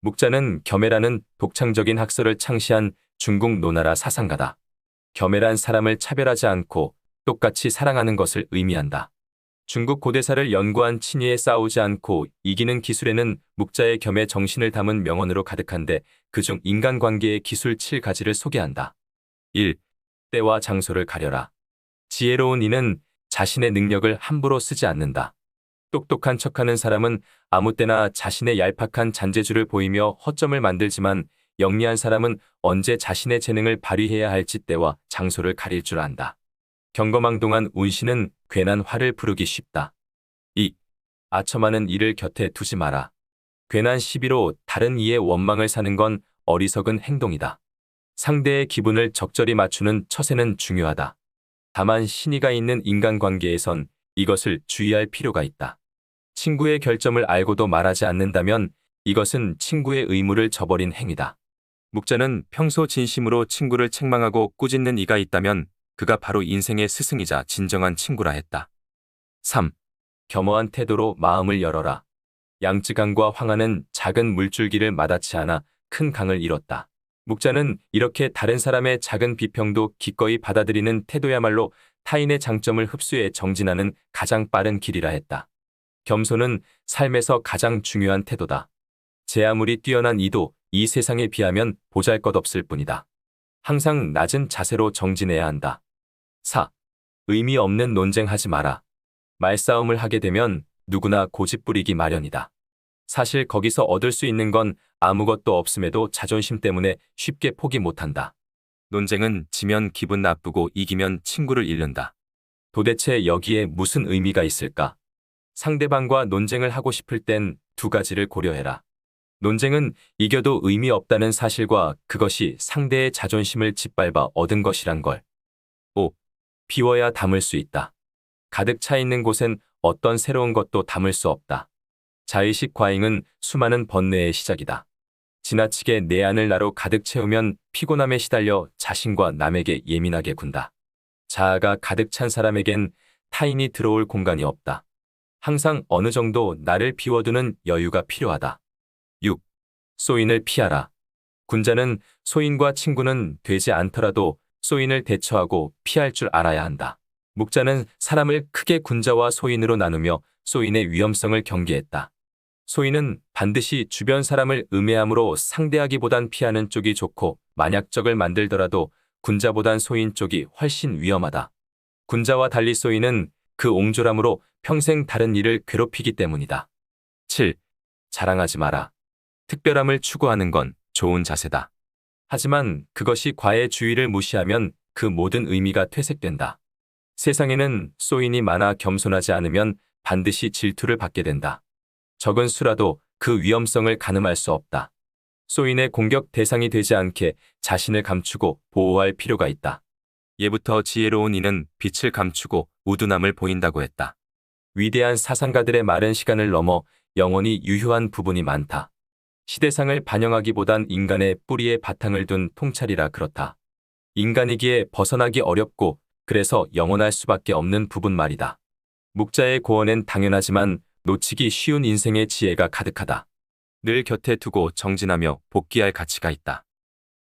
묵자는 겸해라는 독창적인 학설을 창시한 중국 노나라 사상가다. 겸해란 사람을 차별하지 않고 똑같이 사랑하는 것을 의미한다. 중국 고대사를 연구한 친위에 싸우지 않고 이기는 기술에는 묵자의 겸해 정신을 담은 명언으로 가득한데 그중 인간관계의 기술 7가지를 소개한다. 1. 때와 장소를 가려라. 지혜로운 이는 자신의 능력을 함부로 쓰지 않는다. 똑똑한 척하는 사람은 아무 때나 자신의 얄팍한 잔재주를 보이며 허점을 만들지만 영리한 사람은 언제 자신의 재능을 발휘해야 할지 때와 장소를 가릴 줄 안다. 경거망동한 운신은 괜한 화를 부르기 쉽다. 2. 아첨하는 이를 곁에 두지 마라. 괜한 시비로 다른 이의 원망을 사는 건 어리석은 행동이다. 상대의 기분을 적절히 맞추는 처세는 중요하다. 다만 신의가 있는 인간관계에선 이것을 주의할 필요가 있다. 친구의 결점을 알고도 말하지 않는다면 이것은 친구의 의무를 저버린 행위다. 묵자는 평소 진심으로 친구를 책망하고 꾸짖는 이가 있다면 그가 바로 인생의 스승이자 진정한 친구라 했다. 3. 겸허한 태도로 마음을 열어라. 양쯔강과 황하는 작은 물줄기를 마다치 않아 큰 강을 잃었다. 묵자는 이렇게 다른 사람의 작은 비평도 기꺼이 받아들이는 태도야말로 타인의 장점을 흡수해 정진하는 가장 빠른 길이라 했다. 겸손은 삶에서 가장 중요한 태도다. 제 아무리 뛰어난 이도 이 세상에 비하면 보잘 것 없을 뿐이다. 항상 낮은 자세로 정진해야 한다. 4. 의미 없는 논쟁하지 마라. 말싸움을 하게 되면 누구나 고집 부리기 마련이다. 사실 거기서 얻을 수 있는 건 아무것도 없음에도 자존심 때문에 쉽게 포기 못한다. 논쟁은 지면 기분 나쁘고 이기면 친구를 잃는다. 도대체 여기에 무슨 의미가 있을까? 상대방과 논쟁을 하고 싶을 땐 두 가지를 고려해라. 논쟁은 이겨도 의미 없다는 사실과 그것이 상대의 자존심을 짓밟아 얻은 것이란 걸. 5. 비워야 담을 수 있다. 가득 차 있는 곳엔 어떤 새로운 것도 담을 수 없다. 자의식 과잉은 수많은 번뇌의 시작이다. 지나치게 내 안을 나로 가득 채우면 피곤함에 시달려 자신과 남에게 예민하게 군다. 자아가 가득 찬 사람에겐 타인이 들어올 공간이 없다. 항상 어느 정도 나를 비워두는 여유가 필요하다. 6. 소인을 피하라. 군자는 소인과 친구는 되지 않더라도 소인을 대처하고 피할 줄 알아야 한다. 묵자는 사람을 크게 군자와 소인으로 나누며 소인의 위험성을 경계했다. 소인은 반드시 주변 사람을 음해함으로 상대하기보단 피하는 쪽이 좋고 만약 적을 만들더라도 군자보단 소인 쪽이 훨씬 위험하다. 군자와 달리 소인은 그 옹졸함으로 평생 다른 일을 괴롭히기 때문이다. 7. 자랑하지 마라. 특별함을 추구하는 건 좋은 자세다. 하지만 그것이 과의 주의를 무시하면 그 모든 의미가 퇴색된다. 세상에는 소인이 많아 겸손하지 않으면 반드시 질투를 받게 된다. 적은 수라도 그 위험성을 가늠할 수 없다. 소인의 공격 대상이 되지 않게 자신을 감추고 보호할 필요가 있다. 예부터 지혜로운 이는 빛을 감추고 우둔함을 보인다고 했다. 위대한 사상가들의 마른 시간을 넘어 영원히 유효한 부분이 많다. 시대상을 반영하기보단 인간의 뿌리에 바탕을 둔 통찰이라 그렇다. 인간이기에 벗어나기 어렵고 그래서 영원할 수밖에 없는 부분 말이다. 묵자의 고언엔 당연하지만 놓치기 쉬운 인생의 지혜가 가득하다. 늘 곁에 두고 정진하며 복귀할 가치가 있다.